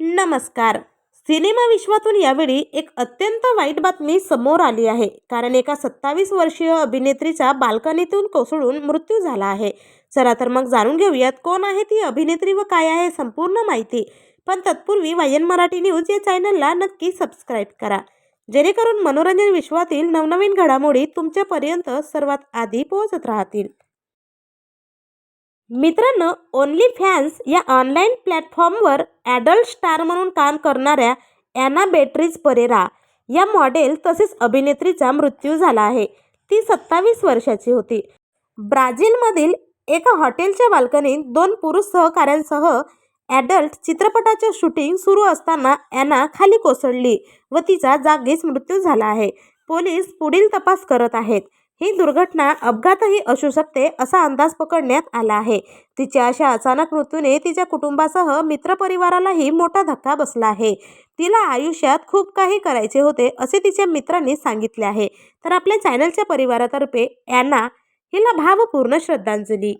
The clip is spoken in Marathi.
नमस्कार. सिनेमा विश्वातून यावेळी एक अत्यंत वाईट बातमी समोर आली आहे. कारण एका सत्तावीस वर्षीय अभिनेत्रीचा बाल्कनीतून कोसळून मृत्यू झाला आहे. चला तर मग जाणून घेऊयात कोण आहे ती अभिनेत्री व काय आहे संपूर्ण माहिती. पण तत्पूर्वी वायन मराठी न्यूज या चॅनलला नक्की सबस्क्राईब करा. जेणेकरून मनोरंजन विश्वातील नवनवीन घडामोडी तुमच्यापर्यंत सर्वात आधी पोहोचत राहतील. मित्रांनो ओनली फॅन्स या ऑनलाईन प्लॅटफॉर्मवर ॲडल्ट स्टार म्हणून काम करणाऱ्या ॲना बेट्रीज परेरा या मॉडेल तसेच अभिनेत्रीचा मृत्यू झाला आहे. ती सत्तावीस वर्षाची होती. ब्राझीलमधील एका हॉटेलच्या बाल्कनीत दोन पुरुष सहकाऱ्यांसह ॲडल्ट चित्रपटाचे शूटिंग सुरू असताना ॲना खाली कोसळली व तिचा जागीच मृत्यू झाला आहे. पोलीस पुढील तपास करत आहेत. ही दुर्घटना अपघातही असू शकते असा अंदाज पकडण्यात आला आहे. तिच्या अशा अचानक मृत्यूने तिच्या कुटुंबासह मित्रपरिवारालाही मोठा धक्का बसला आहे. तिला आयुष्यात खूप काही करायचे होते असे तिच्या मित्रांनी सांगितले आहे. तर आपल्या चॅनलच्या परिवारातर्फे यांना हिला भावपूर्ण श्रद्धांजली.